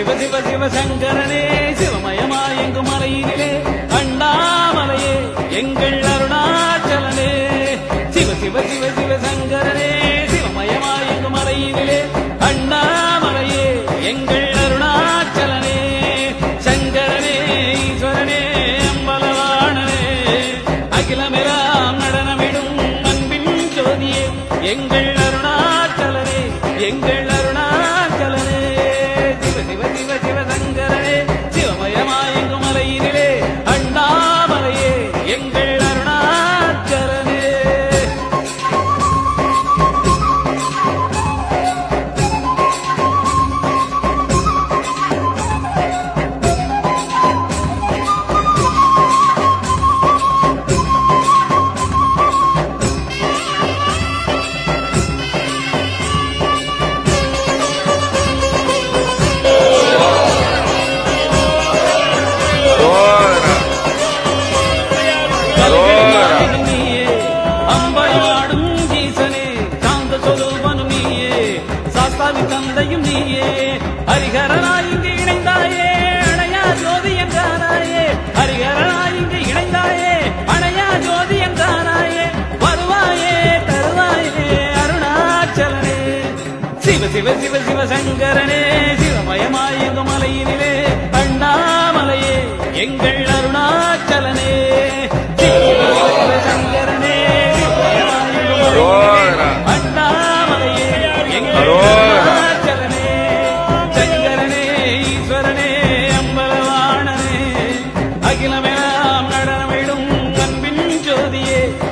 சிவ சிவ சிவ சங்கரனே சிவமயமாயெங்கும் மலையினிலே அண்ணாமலையே எங்கள் அருணாச்சலனே. சிவ சிவ சிவ சிவ சங்கரனே சிவமயமாயெங்கும் மலையினிலே அண்ணாமலையே எங்கள் அருணாச்சலனே. சங்கரனே ஈஸ்வரனே அம்பலவாணனே. அகிலமெல்லாம் நடனமிடும் அன்பின் ஜோதியே எங்கள் சிவ சிவ சிவ சிவ சங்கரனே அம்பையாடும் ஈசனே சாந்த சொரூபனும் நீயே. சாஸ்தாவி தந்தையும் நீயே. ஹரிஹரனாய் இங்கு இணைந்தாயே அணையா ஜோதி என்றாராயே ஹரிஹரனாய் இங்கு இணைந்தாயே அணையா ஜோதி என்றாராயே வருவாயே தருவாயே அருணாச்சலனே. சிவ சிவ சிவ சிவ சங்கரனே சிவமயமாய் எங்கும் மலையினிலே அண்ணாமலையே எங்கள்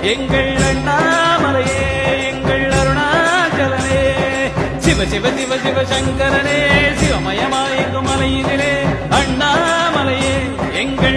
எங்கள் அண்ணாமலையே எங்கள் அருணாச்சலனே. சிவ சிவ சிவ சிவ சங்கரனே சிவமயமாயெங்கும் மலையினிலே அண்ணாமலையே எங்கள்